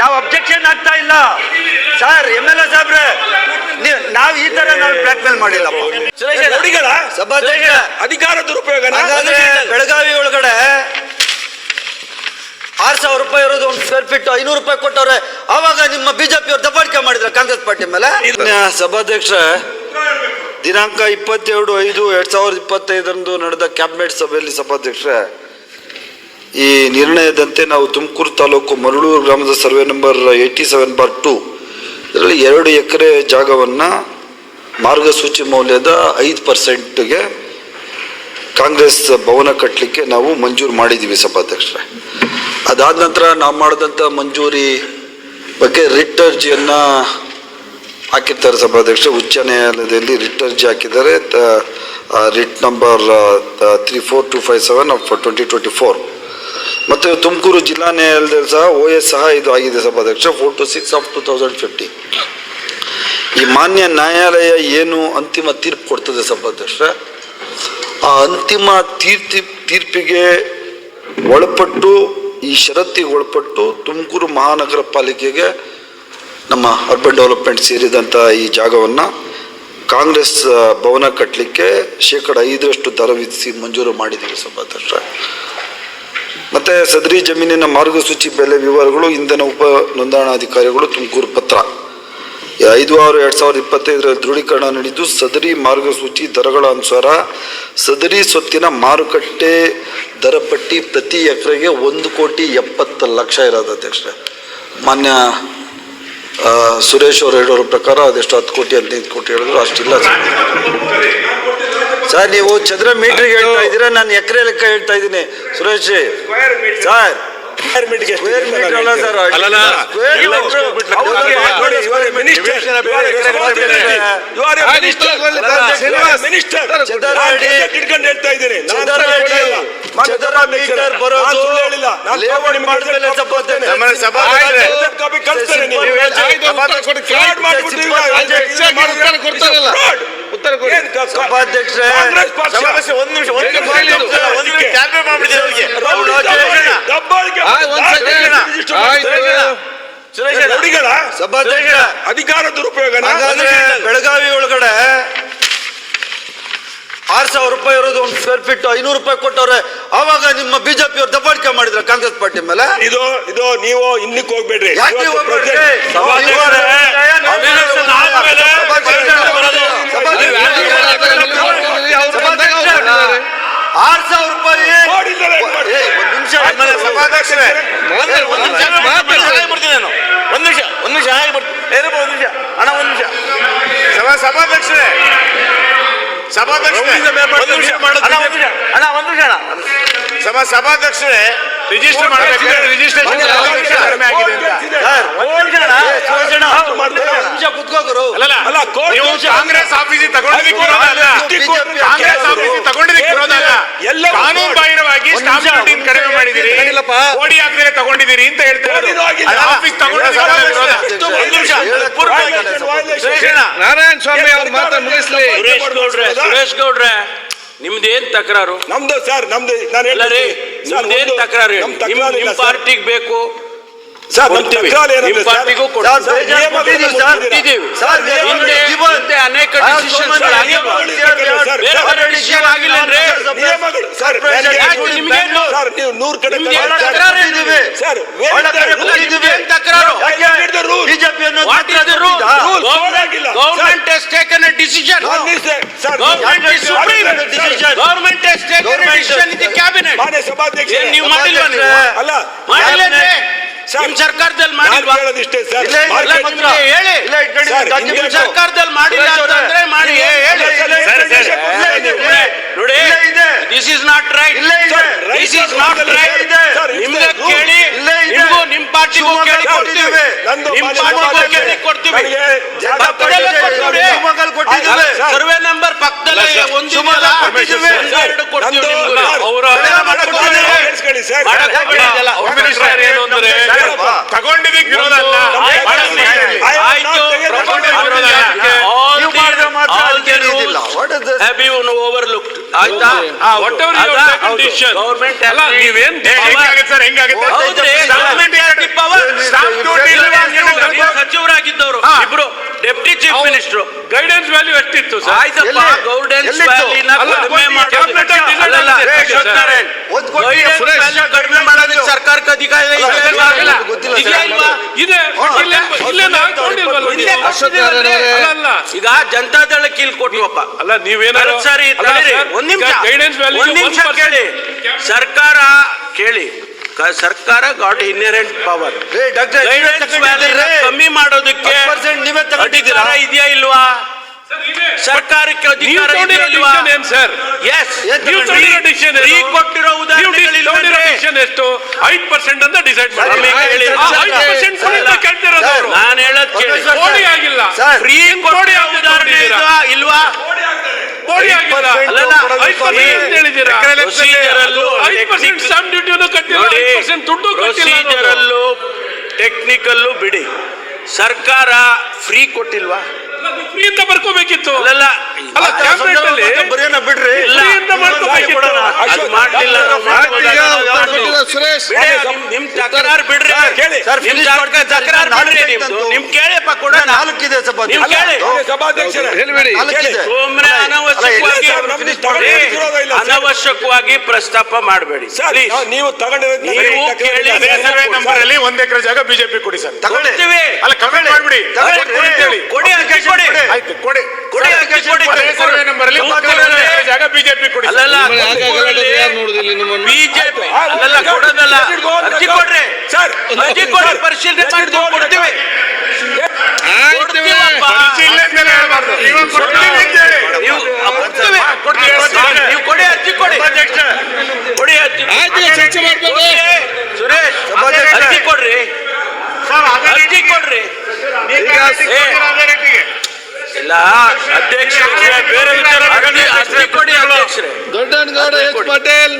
ನಾವು ಅಬ್ಜೆಕ್ಷನ್ ಆಗ್ತಾ ಇಲ್ಲ. ಸರ್ ಎಂ ಎಲ್ ಎ ಸಾಬ್ರೆ ನೀವು ನಾವು ಈ ತರ ನಾವು ಬ್ಲಾಕ್ ಮೇಲ್ ಮಾಡಿಲ್ಲ ಅಧಿಕಾರ ದುರುಪಯೋಗ ಬೆಳಗಾವಿ ಒಳಗಡೆ ಆರ್ ಸಾವಿರ ರೂಪಾಯಿ ಇರೋದು ಒಂದು ಸ್ಕ್ವೇರ್ ಫೀಟ್ ಐನೂರು ರೂಪಾಯಿ ಕೊಟ್ಟವ್ರೆ. ಅವಾಗ ನಿಮ್ಮ ಬಿಜೆಪಿ ಅವ್ರು ದಬ್ಬಾಳಿಕೆ ಮಾಡಿದ್ರೆ ಕಾಂಗ್ರೆಸ್ ಪಾರ್ಟಿ ಮೇಲೆ? ಸಭಾಧ್ಯಕ್ಷ ದಿನಾಂಕ ಇಪ್ಪತ್ತೆರಡು ಐದು ಎರಡ್ ಸಾವಿರದ ಇಪ್ಪತ್ತೈದರಂದು ನಡೆದ ಕ್ಯಾಬಿನೆಟ್ ಸಭೆಯಲ್ಲಿ ಸಭಾಧ್ಯಕ್ಷ ಈ ನಿರ್ಣಯದಂತೆ ನಾವು ತುಮಕೂರು ತಾಲೂಕು ಮರಳೂರು ಗ್ರಾಮದ survey number eighty seven bar two, ಇದರಲ್ಲಿ ಎರಡು ಎಕರೆ ಜಾಗವನ್ನು ಮಾರ್ಗಸೂಚಿ ಮೌಲ್ಯದ ಐದು ಪರ್ಸೆಂಟ್ಗೆ ಕಾಂಗ್ರೆಸ್ ಭವನ ಕಟ್ಟಲಿಕ್ಕೆ ನಾವು ಮಂಜೂರು ಮಾಡಿದ್ದೀವಿ ಸಭಾಧ್ಯಕ್ಷರೇ. ಅದಾದ ನಂತರ ನಾವು ಮಾಡಿದಂಥ ಮಂಜೂರಿ ಬಗ್ಗೆ ರಿಟ್ ಅರ್ಜಿಯನ್ನು ಹಾಕಿರ್ತಾರೆ ಸಭಾಧ್ಯಕ್ಷರು. ಉಚ್ಚ ನ್ಯಾಯಾಲಯದಲ್ಲಿ ರಿಟ್ ಅರ್ಜಿ ಹಾಕಿದ್ದಾರೆ writ number three four two five seven of twenty twenty four. ಮತ್ತು ತುಮಕೂರು ಜಿಲ್ಲಾ ನ್ಯಾಯಾಲಯದಲ್ಲಿ ಸಹ ಓ ಎಸ್ ಸಹ ಇದು ಆಗಿದೆ ಸಭಾಧ್ಯಕ್ಷ four two six of two thousand fifty ಈ ಮಾನ್ಯ ನ್ಯಾಯಾಲಯ ಏನು ಅಂತಿಮ ತೀರ್ಪು ಕೊಡ್ತದೆ ಸಭಾಧ್ಯಕ್ಷ? ಆ ಅಂತಿಮ ತೀರ್ತಿ, ತೀರ್ಪಿಗೆ ಒಳಪಟ್ಟು, ಈ ಷರತ್ತಿಗೆ ಒಳಪಟ್ಟು ತುಮಕೂರು ಮಹಾನಗರ ಪಾಲಿಕೆಗೆ ನಮ್ಮ ಅರ್ಬನ್ ಡೆವಲಪ್ಮೆಂಟ್ ಸೇರಿದಂಥ ಈ ಜಾಗವನ್ನು ಕಾಂಗ್ರೆಸ್ ಭವನ ಕಟ್ಟಲಿಕ್ಕೆ ಶೇಕಡ ಐದರಷ್ಟು ದರ ವಿಧಿಸಿ ಮಂಜೂರು ಮಾಡಿದ್ದೀವಿ ಸಭಾಧ್ಯಕ್ಷ. ಮತ್ತು ಸದರಿ ಜಮೀನಿನ ಮಾರ್ಗಸೂಚಿ ಬೆಲೆ ವಿವರಗಳು ಇಂಧನ ಉಪ ನೋಂದಣಾಧಿಕಾರಿಗಳು ತುಮಕೂರು ಪತ್ರ. ಐದು ಆರು ಎರಡು ಸಾವಿರದ ಇಪ್ಪತ್ತೈದರ ದೃಢೀಕರಣ ನಡೆದು ಸದರಿ ಮಾರ್ಗಸೂಚಿ ದರಗಳ ಅನುಸಾರ ಸದರಿ ಸ್ವತ್ತಿನ ಮಾರುಕಟ್ಟೆ ದರ ಪಟ್ಟಿ ಪ್ರತಿ ಎಕರೆಗೆ ಒಂದು ಕೋಟಿ ಎಪ್ಪತ್ತು ಲಕ್ಷ ಇರೋದು ಅಧ್ಯಕ್ಷರೇ ಮಾನ್ಯ ಸುರೇಶ್ ಅವರು ಹೇಳೋರ ಪ್ರಕಾರ ಅದೆಷ್ಟು ಹತ್ತು ಕೋಟಿ, ಹದಿನೈದು ಕೋಟಿ ಹೇಳಿದ್ರು, ಅಷ್ಟಿಲ್ಲ. ಸರ್. ನೀವು ಚದುರ ಮೀಟರ್ಗೆ ಹೇಳ್ತಾ ಇದ್ದೀರಾ? ನಾನು ಎಕರೆ ಲೆಕ್ಕ ಹೇಳ್ತಾ ಇದ್ದೀನಿ. ಸುರೇಶ್ ಸರ್ ಸ್ಕ್ವೇರ್ ಇವರು ಎಕರೆ ಸಭಾಧ್ಯಕ್ಷ. ಸಭಾಧ್ಯಕ್ಷ, ಒಂದ್ ನಿಮಿಷ, ಒಂದ್ ಒಂದ್ ಅವ್ರಿಗೆ. ಸಭಾಧ್ಯಕ್ಷ ಅಧಿಕಾರ ದುರುಪಯೋಗ ಹಾಗಾದ್ರೆ ಬೆಳಗಾವಿ ಒಳಗಡೆ ಆರ್ ಸಾವಿರ ರೂಪಾಯಿ ಇರೋದು ಒಂದು ಸ್ಕ್ವೇರ್ ಫೀಟ್ ಐನೂರು ರೂಪಾಯಿ ಕೊಟ್ಟವ್ರೆ. ಅವಾಗ ನಿಮ್ಮ ಬಿಜೆಪಿ ಅವ್ರು ದಬ್ಬಾಳಿಕೆ ಮಾಡಿದ್ರೆ ಕಾಂಗ್ರೆಸ್ ಪಾರ್ಟಿ ಮೇಲೆ? ಇದು ಇದು ನೀವು ಇನ್ನಕ್ಕೆ ಹೋಗ್ಬೇಡ್ರಿ ಯಾಕೆ ಇವತ್ತು ಹೋಗ್ಬೇಡ್ರಿ? present- ಸಭಾಧ್ಯಕ್ಷರೇ, ಅಭಿನಂದನೆ ಆದ್ಮೇಲೆ ಆರ್ ಸಾವಿರ ರೂಪಾಯಿ ಒಂದ್ ನಿಮಿಷ ಸಭಾಧ್ಯಕ್ಷರೇ ಒಂದ್ ನಿಮಿಷ ಬರ್ತೀನಿ ನಾನು ಒಂದ್ ನಿಮಿಷ ಒಂದ್ ನಿಮಿಷ ಹಾಗೆ ಬರ್ತೀನಿ ಏನಪ್ಪ ಒಂದ್ ನಿಮಿಷ ಅಣ್ಣ ಒಂದ್ ನಿಮಿಷ ಸಭಾ ಸಭಾಧ್ಯಕ್ಷರೇ ಸಭಾಧ್ಯಕ್ಷರೇ ಒಂದ್ ನಿಮಿಷ ಅಣ್ಣ ಒಂದ್ ನಿಮಿಷ ಅಣ್ಣ ಸಭಾ ಸಭಾಧ್ಯಕ್ಷರೇ ರಿಜಿಸ್ಟರ್ ಮಾಡಬೇಕು. ರಿಜಿಸ್ಟ್ರೇಷನ್ ಕಡಿಮೆ ಆಗಿದೆ ಅಲ್ಲ, ನೀವು ಕಾಂಗ್ರೆಸ್ ಆಫೀಸಿಗೆ ತಗೊಂಡಿದ್ದಕ್ಕೆ ಕಾಂಗ್ರೆಸ್ ಆಫೀಸಿಗೆ ತಗೊಂಡಿದ್ದಕ್ಕೆ ಎಲ್ಲ ಕಾನೂನು ಬಾಹಿರವಾಗಿ ಸ್ಟಾಂಪ್ ಡ್ಯೂಟಿ ಕಡಿಮೆ ಮಾಡಿದಿರಿ. ಓಡಿ ಕೋಡಿ ಹಾಕದೆ ತಗೊಂಡಿದ್ದೀರಿ ಅಂತ ಹೇಳ್ತಾರೆ ಆಫೀಸ್ ಸುರೇಶಣ್ಣ. ನಾರಾಯಣ ಸ್ವಾಮಿ ಅವ್ರ ಮಾತ್ರ ಮುಗಿಸ್ಲಿ. ಸುರೇಶ್ ಗೌಡ್ರೆ, ಸುರೇಶ್ ಗೌಡ್ರೆ ನಿಮ್ದೇನ್ ತಕರಾರು? ನಮ್ದು ಸರ್ ನಮ್ದು ನಾನು ಹೇಳಿ ನಿಮ್ದೇನ್ ತಕರಾರು ಹೇಳಿ? ನಮ್ ನಿಮ್ ತಕರಾರು ಇಲ್ಲ ನಿಮ್ ಸರ್. ಪಾರ್ಟಿಗೆ ಬೇಕು ಸರ್, ನಮ್ ಕೊಡ್ತೀವಿ. ತಕರಾರು ಏನಂದ್ರೆ ನಿಮ್ ಸರ್, ಪಾರ್ಟಿಗೂ ಸರ್, ಕೊಡ್ತೀವಿ. ಬೇಜಾರ್ ಕೊಟ್ಟಿದ್ದೀವಿ ಸರ್. ಕೊಟ್ಟಿದ್ದೀವಿ. ಸರ್, ಹಿಂದೆ ಹಿಂದೆ ಅನೇಕ ಆ, decisions ಸೋಮಣ್ಣ, ಗಳು ಆಗಿವೆ. ನಿಯಮಗಳು ಸರ್, ಬೇರೆ ಬೇರೆ decision ಆಗಿಲ್ಲೇನ್ರಿ? ನಿಯಮಗಳು ಸರ್ ಯಾಕೆ ನಿಮ್ಗೇನು? ಸರ್ ನೀವು ನೂರ್ ಕಡೆ ನಿಮ್ಗೆ ತಗೊಳ್ಳಿ ಏನು ಸರ್. ತಕರಾರು ಏನಿದೆ? ಸರ್ ಒಳ ಕಡೆ is the ಕೂತಿದ್ದೀವಿ. rule? ಏನ್ ತಕರಾರು? ಯಾಕೆ made the rule? ಬಿಜೆಪಿ ಅನ್ನೋದು What is the rule? Rule Government- ಆಗಿಲ್ಲ. Government has taken a decision. ನಾನು ನಿಲ್ಸೆ- ಸರ್, Government is ಯಾಕೆ supreme. ಮಾಡಿದ್ರೆ decision? Government has taken a Government- decision in the cabinet. ಮಾನ್ಯ ಸಭಾಧ್ಯಕ್ಷ ನೀವು ಮಾಡಿಲ್ವಾ ನೀವು? ಅಲ್ಲ ಮಾಡಿಲ್ಲೇನ್ರಿ? ನಿಮ್ ಸರ್ಕಾರದಲ್ಲಿ ಮಾಡಿಲ್ವಾ ಇಷ್ಟೇ ಸರ್ ಹೇಳಿ ನಿಮ್ ಸರ್ಕಾರದಲ್ಲಿ ಮಾಡಿಲ್ಲ ಅಂತಂದ್ರೆ ಮಾಡಿ ಹೇಳಿ ನೋಡಿ. This is not right. This is not right. ನಿಮ್ಗೆ ಕೇಳಿ. ನಿಮ್ಗೂ ನಿಮ್ ಪಾರ್ಟಿಗೂ ಕೇಳಿ ಕೊಡ್ತೀವಿ ನಿಮ್ ಪಾರ್ಟಿಗೂ ಕೇಳಿ ಕೊಡ್ತೀವಿ. ಸರ್ವೆ ನಂಬರ್ ಪಕ್ಕದಲ್ಲೇ ಒಂದು. ಎರಡು ಕೊಡ್ತೀವಿ ನಿಮ್ಗೂ ಸರ್, ಅವ್ರ ಹೋಗ್ಬೇಡಿ. ಕಂಡೀಷನ್ ಗೌರ್ಮೆಂಟ್ ಅಲ್ಲ ನೀವೇನ್ ಸಚಿವರಾಗಿದ್ದವರು. ಇಬ್ರು deputy chief minister guidance value ಎಷ್ಟಿತ್ತು ಸರ್? ವ್ಯಾಲ್ಯೂ ಗೌರ್ಡೆನ್ಸ್ ಕಡಿಮೆ ಇದೆ ಅಲ್ಲ, ಇಲ್ವಾ? ಇಲ್ಲ, ಈಗ ಕೊಟ್ಟಿವಪ್ಪ ಅಲ್ಲ ನೀವೇನಾದ್ರು ಸರಿ ಒಂದ್ ನಿಮಿಷ. ಒಂದ್ ನಿಮಿಷ ಕೇಳಿ. ಸರ್ಕಾರ ಕೇಳಿ. ಸರ್ಕಾರ ಗಾಟ್ ಇನ್ಹೆರೆಂಟ್ ಪವರ್ ಕಮ್ಮಿ ಮಾಡೋದಕ್ಕೆ 10% ನೀವೇ ತಗೊಂಡಿದ್ದೀರಾ? ಅಧಿಕಾರ ಇದೆಯಾ ಇಲ್ವಾ? ಸರ್ಕಾರಕ್ಕೆ ಅಧಿಕಾರ ಕೊಟ್ಟಿರೋ ಎಷ್ಟು ಐದು ಪರ್ಸೆಂಟ್ ಅಂತ ಡಿಸೈಡ್ ಮಾಡಿ ನಾನು ಹೇಳೋದ್ ಕೇಳಿ. ಆಗಿಲ್ಲ. ಫ್ರೀ ಕೋಡಿ ಉದಾಹರಣೆ? ಇಲ್ವಾ. ಟೆಕ್ನಿಕಲ್ಲೂ ಬಿಡಿ. ಸರ್ಕಾರ ಫ್ರೀ ಕೊಟ್ಟಿಲ್ವಾ? ಫ್ರೀ ಅಂತ ಬರ್ಕೋಬೇಕಿತ್ತು. ಅಲ್ಲ ಕ್ಯಾಬಿನೆಟ್ ಅಲ್ಲಿ ಬರೆಯೋಣ ಬಿಡ್ರಿ. ಮಾಡ್ಲಿಲ್ಲ ಸುರೇಶ್. ನಿಮ್- ತಕರಾರು ಬಿಡ್ರಿ. ಕೇಳಿ. ಸರ್, ನಿಮ್ ಮಾಡ್ರಿ ತಕರಾರು ಐತೆ ನಿಮ್ದು. ನಿಮ್ ಕೇಳಿಪ್ಪ ಕೂಡ ನಾಲ್ಕಿದೆ ಸಭಾ ನಿಮ್ ಕೇಳಿ. ಸಭಾಧ್ಯಕ್ಷರೇ. ಹೇಳ್ಬೇಡಿ. ಸುಮ್ನೆ ಅನಾವಶ್ಯಕವಾಗಿ. ಅನಾವಶ್ಯಕವಾಗಿ ಪ್ರಸ್ತಾಪ ಮಾಡಬೇಡಿ. ಸರಿ ನೀವು ತಗೊಂಡಿರೋ ನೀವು ಕೇಳಿ. ನಂಬರ್ ಅಲ್ಲಿ ಒಂದ್ ಎಕರೆ ಜಾಗ ಬಿಜೆಪಿ ಕೊಡಿ ಸರ್. ತಗೊಳ್ಳಿ ಅಲ್ಲ ಅಲ್ಲ ಕಮೆಂಟ್ ಮಾಡ್ಬಿಡಿ ತಗೊಳ್ಳಿ. ಕೊಡಿ ಅಂತ ಹೇಳಿ. ಕೊಡಿ ಅರ್ಜಿ ಕೊಡಿ ಆಯ್ತು ಕೊಡಿ ಕೊಡಿ ಅರ್ಜಿ ಕೊಡಿ ಅದೇ ಸರ್ವೆ ನಂಬರ್ ಅಲ್ಲಿ ಒಂದ್ ಎಕರೆ ಜಾಗ ಬಿಜೆಪಿ ಕೊಡಿ ಸರ್. ಅಲ್ಲಲ್ಲ ನಿಮ್ಮನ್ನ ಯಾಕೆ ಗಲಾಟೆ ಯಾರು ನೋಡುದಿಲ್ಲ ನಿಮ್ಮನ್ನು ಬಿಜೆಪಿ. ಅಲ್ಲಲ್ಲ ಕೊಡೋದಲ್ಲ. ಅರ್ಜಿ ಕೊಡ್ರಿ. ಸರ್ ಅರ್ಜಿ ಕೊಡಿ ಪರಿಶೀಲನೆ ಮಾಡಿ ಕೊಡ್ತೀವಿ. ನೀವು ನೀವು ಕೊಡಿ ಅರ್ಜಿ ಕೊಡಿ. ಕೊಡಿ ಅರ್ಜಿ. ಆಯ್ತು ಮಾಡ್ತೀವಿ ಚರ್ಚೆ ಮಾಡ್ಬೇಡಿ ಕೊಡಿ. ಸುರೇಶ್. ಅರ್ಜಿ ಕೊಡ್ರಿ. ಅರ್ಜಿ ಕೊಡ್ರಿ. ಇಲ್ಲ. ಅಧ್ಯಕ್ಷ ದೊಡ್ಡ ಪಟೇಲ್.